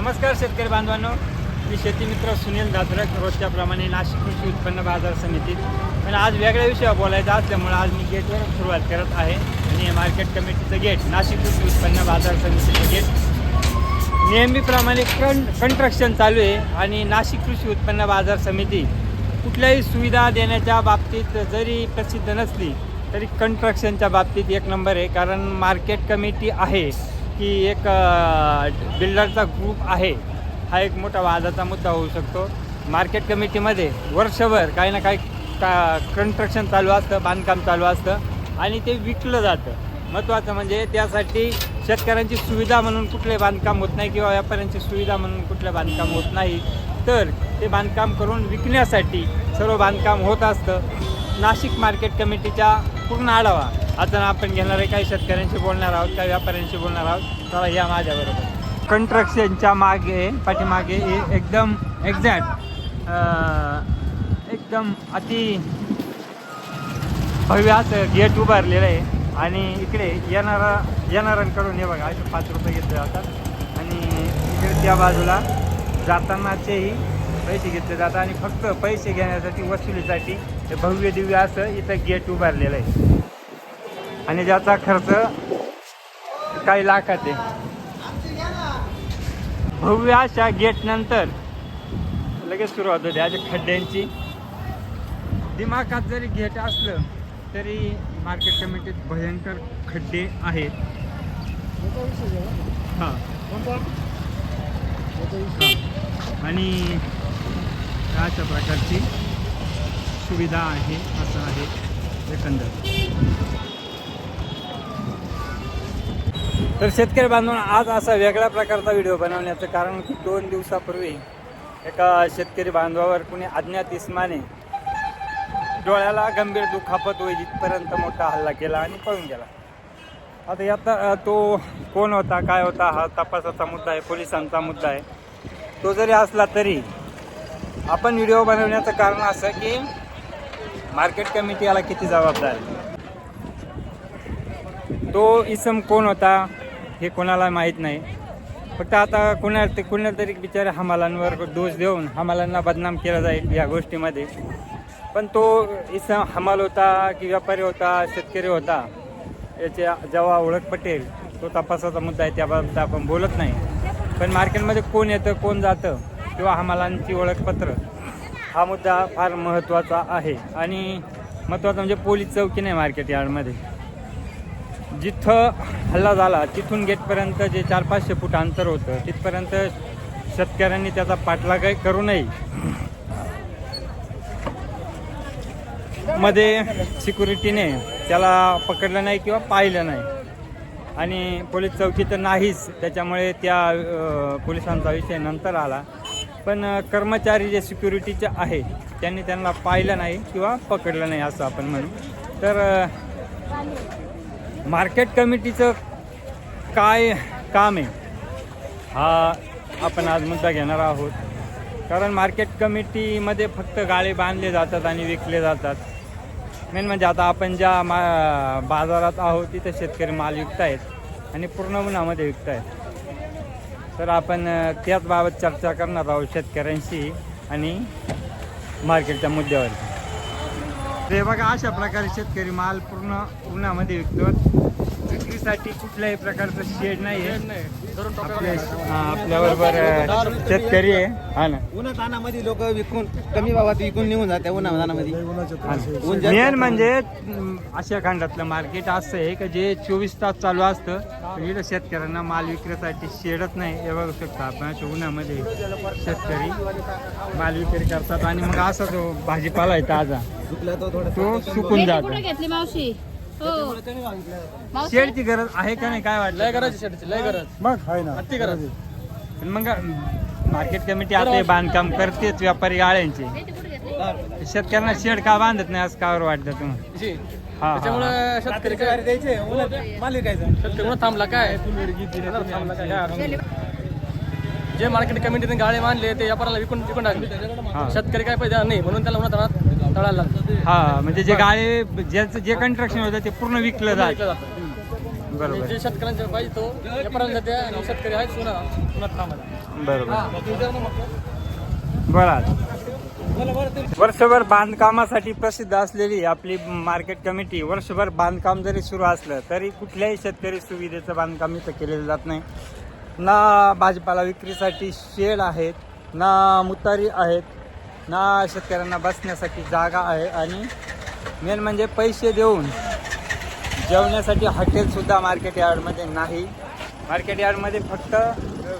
नमस्कार शेतकरी बांधवांनो. मी शेतीमित्र सुनील दादरक. रोजच्याप्रमाणे नाशिक कृषी उत्पन्न बाजार समितीत पण आज वेगळ्या विषयावर बोलायचं असल्यामुळे आज मी गेटवर सुरुवात करत आहे. आणि हे मार्केट कमिटीचं गेट नाशिक कृषी उत्पन्न बाजार समितीचं गेट. नेहमीप्रमाणे कं कंस्ट्रक्शन चालू आहे. आणि नाशिक कृषी उत्पन्न बाजार समिती कुठल्याही सुविधा देण्याच्या बाबतीत जरी प्रसिद्ध नसली तरी कंस्ट्रक्शनच्या बाबतीत एक नंबर आहे. कारण मार्केट कमिटी आहे. की एक बिल्डरचा ग्रुप आहे. हा एक मोठा वादाचा मुद्दा होऊ शकतो. मार्केट कमिटीमध्ये वर्षभर काही ना काही का कंस्ट्रक्शन चालू असतं बांधकाम चालू असतं आणि ते विकलं जातं. महत्त्वाचं म्हणजे त्यासाठी शेतकऱ्यांची सुविधा म्हणून कुठले बांधकाम होत नाही किंवा व्यापाऱ्यांची सुविधा म्हणून कुठलं बांधकाम होत नाही. तर ते बांधकाम करून विकण्यासाठी सर्व बांधकाम होत असतं. नाशिक मार्केट कमिटीच्या पूर्ण आढावा. आता आपण घेणार आहे काही शेतकऱ्यांशी बोलणार आहोत काही व्यापाऱ्यांशी बोलणार आहोत. चला या माझ्याबरोबर. कंस्ट्रक्शनच्या मागे पाठीमागे एकदम एक्झॅक्ट एकदम अति भव्य असं गेट उभारलेलं आहे. आणि इकडे येणारा येणाऱ्यांकडून हे बघा असे पाच रुपये घेतले जातात. आणि इकडे त्या बाजूला जातानाचेही पैसे घेतले जातात. आणि फक्त पैसे घेण्यासाठी वसुलीसाठी हे भव्य दिव्य असं इथं गेट उभारलेलं आहे. आणि ज्याचा खर्च काही लाखात आहे भव्य अशा गेट नंतर लगेच सुरुवात होते. अशा खड्ड्यांची. दिमाखात जरी गेट असलं तरी मार्केट कमिटीत भयंकर खड्डे आहेत. हां. आणि अशा प्रकारची सुविधा आहे असं आहे एकंदर. तर शेतकरी बांधवांना आज असा वेगळ्या प्रकारचा व्हिडिओ बनवण्याचं कारण की दोन दिवसापूर्वी एका शेतकरी बांधवावर कुणी अज्ञात इस्माने डोळ्याला गंभीर दुखापत होईल इथपर्यंत मोठा हल्ला केला आणि पळून गेला. आता यात तो कोण होता काय होता हा तपासाचा मुद्दा आहे पोलिसांचा मुद्दा आहे. तो जरी असला तरी आपण व्हिडिओ बनवण्याचं कारण असं की मार्केट कमिटी याला किती जबाबदार तो इसम कोण होता? हे कोणाला माहीत नाही. फक्त आता कुणा ते कोणा तरी बिचारे हमालांवर दोष देऊन हमालांना बदनाम केला जाईल या गोष्टीमध्ये. पण तो इस हमाल होता की व्यापारी होता शेतकरी होता याची जेव्हा ओळख पटेल तो तपासाचा मुद्दा आहे त्याबाबत आपण बोलत नाही. पण मार्केटमध्ये कोण येतं कोण जातं किंवा हमालांची ओळखपत्र हा मुद्दा फार महत्त्वाचा आहे. आणि महत्त्वाचा म्हणजे पोलीस चौकी नाही मार्केट यार्डमध्ये. जिथं हल्ला झाला तिथून गेटपर्यंत जे चार पाचशे फूट अंतर होतं तिथपर्यंत शेतकऱ्यांनी त्याचा पाठलाग करू नये. मध्ये सिक्युरिटीने त्याला पकडलं नाही किंवा पाहिलं नाही. आणि पोलीस चौकी तर नाहीच त्याच्यामुळे त्या पोलिसांचा विषय नंतर आला. पण कर्मचारी जे सिक्युरिटीचे आहे त्यांनी त्यांना पाहिलं नाही किंवा पकडलं नाही असं आपण म्हणू. तर मार्केट कमिटीचं काय काम आहे हा आपण आज मुद्दा घेणार आहोत. कारण मार्केट कमिटीमध्ये फक्त गाळे बांधले जातात आणि विकले जातात. मेन म्हणजे आता आपण ज्या मा बाजारात आहोत तिथं शेतकरी माल विकत आहेत आणि पूर्ण उन्हामध्ये विकत आहेत तर आपण त्याचबाबत त्याच बाबत चर्चा करणार आहोत शेतकऱ्यांशी आणि मार्केटच्या मुद्द्यावरती. ते बघा अशा प्रकारे शेतकरी माल पूर्ण उन्हामध्ये विकतो विक्रीसाठी कुठल्याही प्रकारचं शेड नाही आपल्या आपल्याबरोबर शेतकरी आहे. हा ना. उन्हा तानामध्ये लोक विकून कमी भावात विकून निघून जाते उन्हा जास्त मेन म्हणजे अं, आशिया खंडातलं मार्केट असं आहे की जे चोवीस तास चालू असतं इकडं शेतकऱ्यांना माल विक्रीसाठी शेडच नाही. हे बघू शकता आपण अशा उन्हामध्ये शेतकरी माल विक्री करतात. आणि मग असा जो भाजीपाला आहे ताजा तो थोडं तो सुकून जातो. कुठे घेतली मावशी? हो शेडची गरज आहे का नाही? काय वाटलं लय गरज शेडची लय गरज. मग आहे ना. अति गरज. मग मार्केट कमिटी आता हे बांधकाम करतेच व्यापारी गाळ्यांचे. घेतली? शेतकऱ्यांना शेड का बांधत नाही असं कावर वाटतं तुम्हाला? जी. हा, त्याच्यामुळे शेतकरी काय शेतकरी थांबला काय? थांबला काय? काय अडचण नाही. जे मार्केट कमिटीने गाळे मानले ते व्यापाराला विकून विकून टाकले. शेतकरी काय पैसे नाही म्हणून त्याला उन्हात तळायला लागलं. हा म्हणजे जे गाळे ज्याचं जे कंस्ट्रक्शन होतं ते पूर्ण विकलं जात. बरोबर. जे शेतकऱ्यांच्या पाहिजे तो व्यापाऱ्यांना जाते आणि शेतकरी आहेत सुना थांबला बरोबर. बरं वर्षभर बांधकामासाठी प्रसिद्ध असलेली आपली मार्केट कमिटी वर्षभर बांधकाम जरी सुरू असलं तरी कुठल्याही शेतकरी सुविधेचं बांधकाम इथं केलेलं जात नाही. ना भाजीपाला विक्रीसाठी शेड आहेत ना मुतारी आहेत ना शेतकऱ्यांना बसण्यासाठी जागा आहे आणि मेन म्हणजे पैसे देऊन जेवण्यासाठी हॉटेलसुद्धा मार्केट यार्डमध्ये नाही. मार्केट यार्डमध्ये फक्त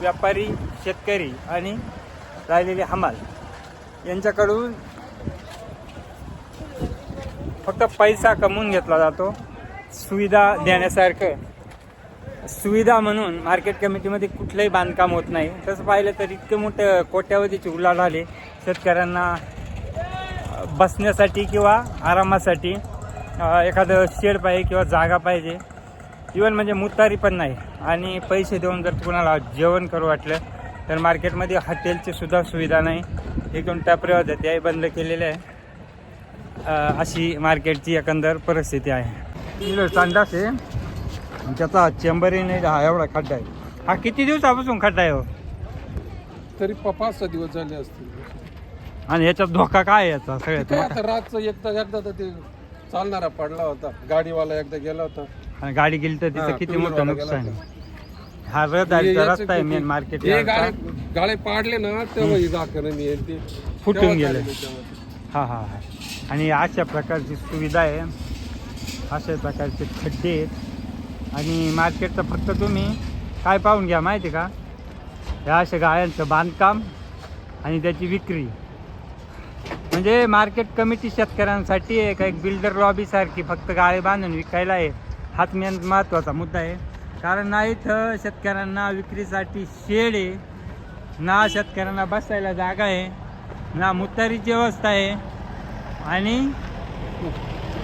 व्यापारी शेतकरी आणि राहिलेले हमाल. यांच्याकडून फक्त पैसा कमवून घेतला जातो. सुविधा देण्यासारखं. सुविधा म्हणून मार्केट कमिटीमध्ये कुठलंही बांधकाम होत नाही. तसं पाहिलं तर इतकं मोठं कोट्यावधीचे उलाढ आले शेतकऱ्यांना बसण्यासाठी किंवा आरामासाठी एखादं शेड पाहिजे किंवा जागा पाहिजे. इवन म्हणजे मुतारी पण नाही. आणि पैसे देऊन जर कुणाला जेवण करू वाटलं तर मार्केटमध्ये हॉटेलची सुद्धा सुविधा नाही. एकूण दोन त्याही बंद केलेले आहे. अशी मार्केटची एकंदर परिस्थिती आहे. इथं संडास आहे. त्याचा चेंबरही नाही हा एवढा खड्डा आहे. हा किती दिवसापासून खड्डा आहे हो? तरी प- पाच सहा दिवस झाले असतील. आणि याच्यात धोका काय आहे याचा सगळ्यात काय मोठा? आता रातचं एकदा एकदा तर ते चालणारा पडला होता. गाडीवाला एकदा गेला होता. आणि गाडी गेली तर तिचं हा, किती मोठं वाला नुकसान आहे. हा रहदारीचा याचे रस्ता आहे मेन मार्केट हे गाळे गाळे पाडले ना तेव्हा ही दाखवणं येईल ते फुटून गेले. हा हा हा. आणि अशा प्रकारची सुविधा आहे. अशा प्रकारचे खड्डे आहेत. आणि मार्केटचं फक्त तुम्ही काय पाहून घ्या माहिती का? ह्या अशा गाळ्यांचं बांधकाम आणि त्याची विक्री. म्हणजे मार्केट कमिटी शेतकऱ्यांसाठी आहे का एक बिल्डर लॉबीसारखी फक्त गाळे बांधून विकायला आहे. हाच मेन महत्त्वाचा मुद्दा आहे. कारण ना इथं शेतकऱ्यांना विक्रीसाठी शेड आहे ना शेतकऱ्यांना बसायला जागा आहे ना मुतारीची व्यवस्था आहे आणि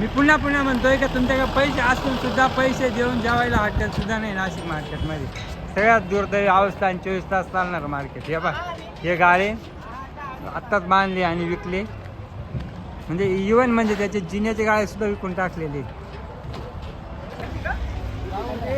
मी पुन्हा पुन्हा म्हणतोय का तुमच्याकडे पैसे असून सुद्धा पैसे देऊन जेवायला हॉटेल सुद्धा नाही नाशिक मार्केटमध्ये. सगळ्यात दुर्दैवी अवस्था आणि चोवीस तास चालणार मार्केट. हे बा हे गाळे आत्ताच बांधले आणि विकले. म्हणजे इवन म्हणजे त्याचे जिन्याचे गाळे सुद्धा विकून टाकलेले.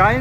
काय